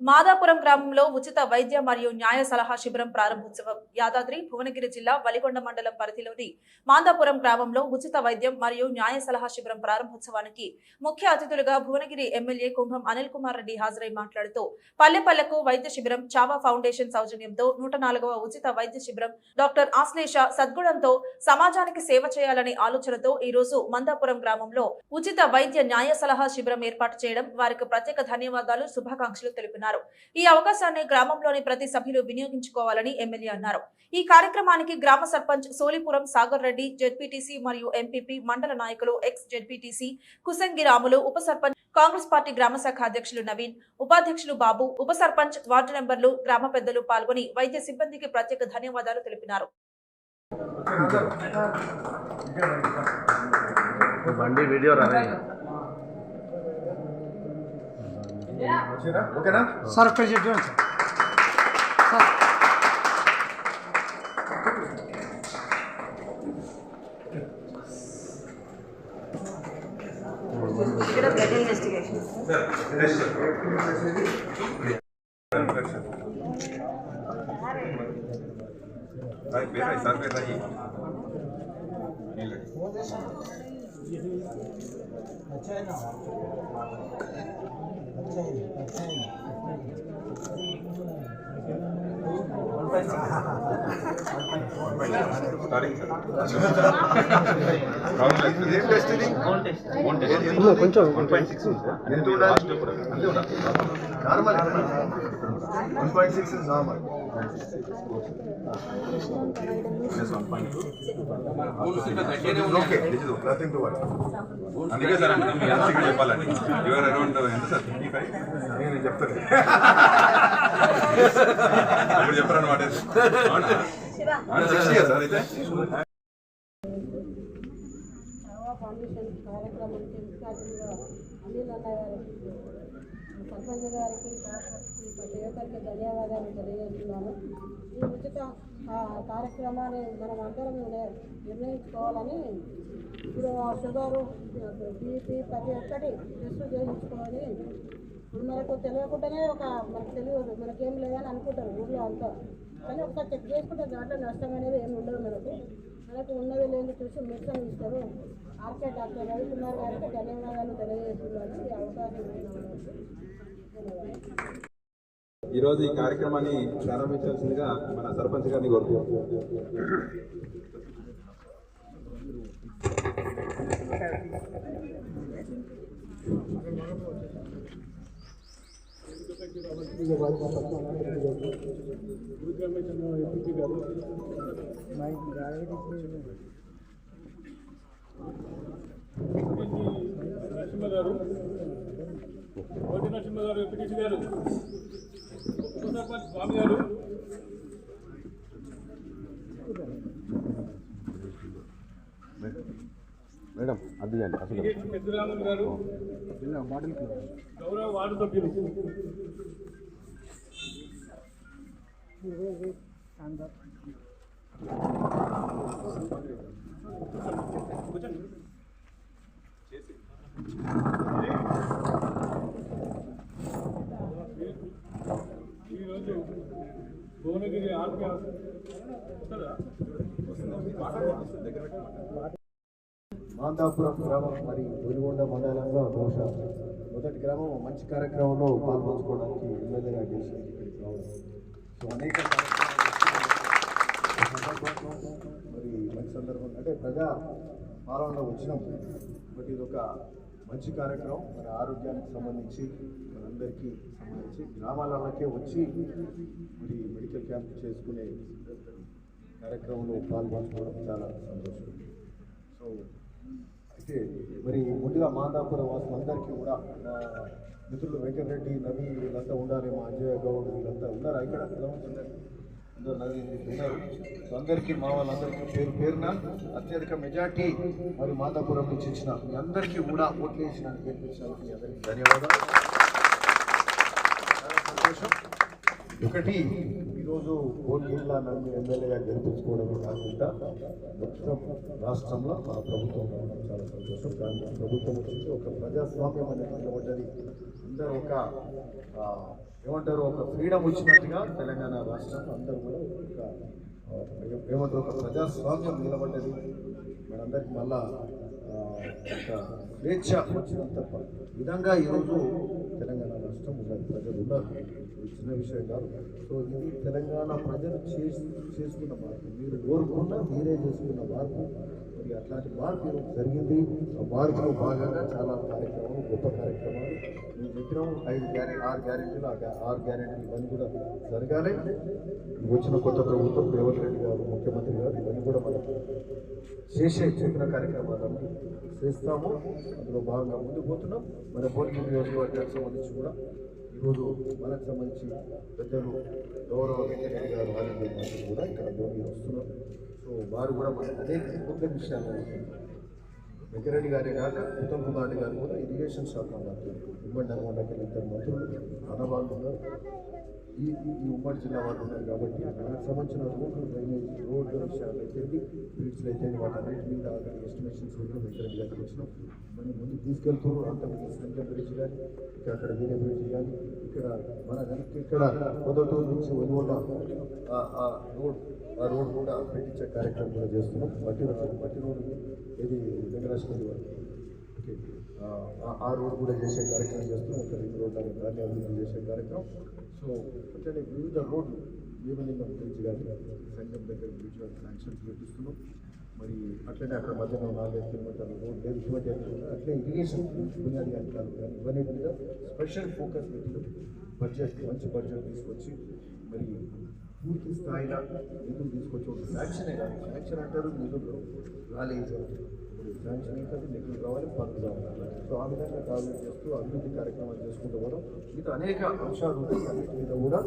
మాదాపురం గ్రామంలో ఉచిత వైద్య మరియు న్యాయ సలహా శిబిరం ప్రారంభోత్సవం. యాదాద్రి భువనగిరి జిల్లా వలిగొండ మండలం పరిధిలోని మాదాపురం గ్రామంలో ఉచిత వైద్యం మరియు న్యాయ సలహా శిబిరం ప్రారంభోత్సవానికి ముఖ్య అతిథులుగా భువనగిరి ఎమ్మెల్యే కుంభం అనిల్ కుమార్ రెడ్డి హాజరై మాట్లాడుతూ పల్లె పల్లెకు వైద్య శిబిరం చావా ఫౌండేషన్ సౌజన్యంతో నూట నాలుగవ ఉచిత వైద్య శిబిరం డాక్టర్ ఆశ్లేష సద్గుణంతో సమాజానికి సేవ చేయాలనే ఆలోచనతో ఈ రోజు మందాపురం గ్రామంలో ఉచిత వైద్య న్యాయ సలహా శిబిరం ఏర్పాటు చేయడం వారికి ప్రత్యేక ధన్యవాదాలు శుభాకాంక్షలు తెలిపినారు ఈ అవకాశాన్ని గ్రామంలోని ప్రతి సభ్యులు వినియోగించుకోవాలని ఎమ్మెల్యే అన్నారు. ఈ కార్యక్రమానికి గ్రామ సర్పంచ్ సోలిపురం సాగర్ రెడ్డి జెడ్పీటీసీ మరియు ఎంపీపీ మండల నాయకులు ఎక్స్ జెడ్పీటీసీ కుసంగి రాములు ఉప సర్పంచ్ కాంగ్రెస్ పార్టీ గ్రామ శాఖ అధ్యక్షులు నవీన్ ఉపాధ్యక్షులు బాబు ఉప సర్పంచ్ వార్డు నెంబర్లు గ్రామ పెద్దలు పాల్గొని వైద్య సిబ్బందికి ప్రత్యేక ధన్యవాదాలు తెలిపినారు. బండి వీడియో ఓకేనా సార్ ఒక్కటి చూడండి సార్ సార్ సార్ పేరు కొంచెం వన్ పాయింట్ సిక్స్ ఎంత ఉండాలి అందుకే సార్ మీ చెప్పాలండి. యువర్ అరౌండ్ ఎంత సార్? ఫిఫ్టీ ఫైవ్ నేను చెప్తాను ఇప్పుడు చెప్పారన్నమాట. సిక్స్టీ సార్ అయితే సేవా ఫౌండేషన్ కార్యక్రమానికి ముఖ్య అతిథిగా అనిల్ అన్న గారికి సర్పంచ్ గారికి కార్పొరేటర్కి ప్రతి ఒక్కరికి ధన్యవాదాలు తెలియజేస్తున్నాను ఈ ఉచిత కార్యక్రమాన్ని మనం అందరం నిర్ణయించుకోవాలని ఇప్పుడు ఆ షుగరు బీపీ ప్రతి ఒక్కటి టెస్ట్ చేయించుకోవాలి ఇప్పుడు మనకు తెలియకుండానే ఒక మనకు తెలియదు మనకేం లేదని అనుకుంటారు ఊళ్ళో అంతా. కానీ ఒకసారి చెక్ చేసుకుంటే దాంట్లో నష్టం అనేది ఏమి ఉండదు మనకు. మనకు ఉన్నది లేని చూసి మెడిసిన్ ఇస్తారు. ఆర్కే డాక్టర్ రవికుమార్ గారికి ధన్యవాదాలు తెలియజేస్తున్నాను ఈ అవకాశం ధన్యవాదాలు. ఈరోజు ఈ కార్యక్రమాన్ని ప్రారంభించాల్సిందిగా మన సర్పంచ్ గారిని కోరుతున్నాం నరసింహ గారు నరసింహ గారు గారు ఉప సర్పంచ్ స్వామి గారు మేడం అది అండి అసలు. సిహెచ్ గారు గౌరవ వార్డు సభ్యులు. ఈరోజు భువనగిరి మాందాపురం గ్రామం మరి వెలుగొండ మండలంలో బహుశా మొదటి గ్రామం మంచి కార్యక్రమంలో పాల్పంచుకోవడానికి ఎమ్మెల్యేగా గెలిచి ఇక్కడికి రావడం సో అనేక మరి మంచి సందర్భం అంటే ప్రజా పాలనలో వచ్చినాం. బట్ ఇది ఒక మంచి కార్యక్రమం మన ఆరోగ్యానికి సంబంధించి అందరికీ సంబంధించి గ్రామాలకే వచ్చి మరి మెడికల్ క్యాంప్ చేసుకునే కార్యక్రమంలో పాల్పంచుకోవడం చాలా సంతోషం. సో అయితే మరి ముందుగా మాదాపురం వాసులందరికీ కూడా నా మిత్రులు వెంకటరెడ్డి నవి వీళ్ళంతా ఉండాలి మా అంజయ్య గౌడ్ వీళ్ళంతా ఉన్నారు ఇక్కడ? అందరూ ఉన్నారు. అందరికీ మా వాళ్ళందరికీ పేరు పేరున అత్యధిక మెజార్టీ మరి మాదాపురం నుంచి ఇచ్చిన మీ అందరికీ కూడా ఓట్లు వేసినందుకు గెలిపించినందుకు మీ అందరికీ ధన్యవాదాలు. సంతోషం ఒకటి ఈరోజు ఈరోజు కోటిల్లా నన్ను ఎమ్మెల్యేగా గెలిపించుకోవడం కాకుండా మొత్తం రాష్ట్రంలో మా ప్రభుత్వం చాలా సంతోషం. కానీ ప్రభుత్వం వచ్చి ఒక ప్రజాస్వామ్యం అనేది నిలబడ్డది అందరూ ఒక ఏమంటారు ఒక ఫ్రీడమ్ వచ్చినట్టుగా తెలంగాణ రాష్ట్రంలో అందరూ కూడా ఒక ఏమంటారు ఒక ప్రజాస్వామ్యం నిలబడ్డది. మనందరికి మళ్ళా ఆ, ఒక స్వేచ్ఛ వచ్చినంత విధంగా ఈరోజు తెలంగాణ రాష్ట్రం ఉన్నది. ప్రజలు ఉన్నారు. చిన్న విషయం కాదు. సో ఇది తెలంగాణ ప్రజలు చేసుకున్న మార్పు. మీరు కోరుకున్న మీరే చేసుకున్న మార్పు. కాబట్టి అట్లాంటి మార్పు జరిగింది. ఆ మార్పులో భాగంగా చాలా కార్యక్రమాలు గొప్ప కార్యక్రమాలు. మేము చెప్పినాము ఐదు గ్యారెంట్ ఆరు గ్యారెంటీలు ఆరు గ్యారెంటీలు ఇవన్నీ కూడా జరగాలి. వచ్చిన కొత్త ప్రభుత్వం రేవంత్ రెడ్డి గారు ముఖ్యమంత్రి గారు ఇవన్నీ కూడా మనకు చేసే చెప్పిన కార్యక్రమాలన్నీ చేస్తాము. అందులో భాగంగా ముందుకు పోతున్నాం. మన పోలింగ్ నియోజకవర్గానికి సంబంధించి కూడా ఈరోజు మనకు సంబంధించి పెద్దలు గౌరవ వెంకటరెడ్డి గారు ఆరోగ్య కూడా ఇక్కడ వస్తున్నారు. సో వారు కూడా మనకు అనేక కొత్త విషయాలు వెంకరెడ్డి గారే కాక ఉత్తమ్ కుమార్ గారు కూడా ఇరిగేషన్ శాఖ మంత్రులు ఉమ్మడి నల్గొండకి ఇద్దరు మంత్రులు అనవాళ్ళు ఈ ఈ- ఉమ్మడి జిల్లా వాళ్ళు ఉన్నారు కాబట్టి మనకు సంబంధించిన రోడ్లు డ్రైనేజ్ రోడ్ల విషయాలు అయితే బ్రిడ్జ్లు అయితే వాటన్నిటి మీద ఆల్రెడీ ఎస్టిమేషన్స్ కూడా వెంకరెడ్డి గారికి వచ్చినాం మనం ముందుకు తీసుకెళ్తున్నారు. అంత సంఖ్య బ్రిడ్జ్ కానీ ఇక్కడ అక్కడ వేరే బ్రిడ్జ్ కానీ ఇక్కడ మన వెనక్కి ఇక్కడ పొదటూరు నుంచి ఒదిగొండ ఆ- రోడ్ ఆ రోడ్ కూడా పెట్టించే కార్యక్రమం కూడా చేస్తున్నాం. మట్టి రోడ్ మట్టి రోడ్ ఇది వెంకటేశ్వరి వారు. ఆ, ఆ- రోడ్ కూడా చేసే కార్యక్రమం చేస్తున్నాం. ఒక రింగ్ రోడ్ అనే దాన్ని అభివృద్ధి చేసే కార్యక్రమం. సో అట్లనే వివిధ రోడ్లు భీమలింగం బ్రిడ్జ్ కానీ సంఘం దగ్గర బ్రిడ్జ్ కానీ శాంక్షన్స్ పెట్టిస్తున్నాం. మరి అట్లనే అక్కడ మధ్యలో నాలుగైదు కిలోమీటర్ల రోడ్ లేదు. ఇటువంటి అట్లే ఇరిగేషన్ బునియాది కానీ కాదు కానీ ఇవన్నీ మీద స్పెషల్ ఫోకస్ పెట్టి బడ్జెట్ మంచి బడ్జెట్ తీసుకొచ్చి మరి పూర్తి స్థాయిలో నిధులు తీసుకొచ్చి ఒక శాంక్షనే కాదు. శాంక్షన్ అంటారు నిధులు రాలేదు. దాని శాంక్షన్ నిధులు రావాలి పనులు కావాలి సో ఆ విధంగా టార్గెట్ చేస్తూ అభివృద్ధి కార్యక్రమాలు చేసుకుంటూ పోవడం. మిగతా అనేక అంశాలు ఉంటాయి. అన్నిటి మీద కూడా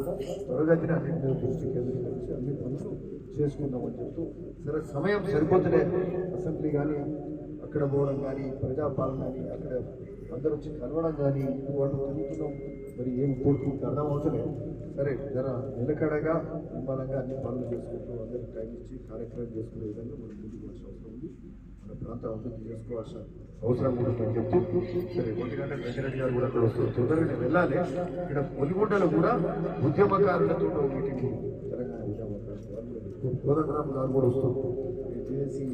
త్వరగతిన అన్నిటి మీద దృష్టి కేంద్రీకరించి అన్ని పనులు చేసుకుందామని చెప్తూ సరే సమయం సరిపోతలే. అసెంబ్లీ కానీ అక్కడ పోవడం కానీ ప్రజాపాలన కానీ అక్కడ అందరూ వచ్చి కలవడం కానీ ఇటు తిరుగుతున్నాం. మరి ఏం కోరుకుంటే అర్థం అవుతలేదు సరే జర నిలకడగా నిమ్మలంగా అన్ని పనులు చేసుకుంటూ అందరికి టైం ఇచ్చి కార్యక్రమం చేసుకునే విధంగా మనం ముందుకు అవసరం ఉంది. ప్రాంతం అభివృద్ధి చేసుకోవాల్సిన అవసరం కూడా ఉందని చెప్తూ సరే గంట వెంకరెడ్డి గారు కూడా అక్కడ వస్తారు తొందరగా నేను వెళ్ళాలి ఇక్కడ పొలిగుండలో కూడా ఉద్యమకారులతో మీటింగ్. తెలంగాణ ఉద్యమకారులు కూడా చేసి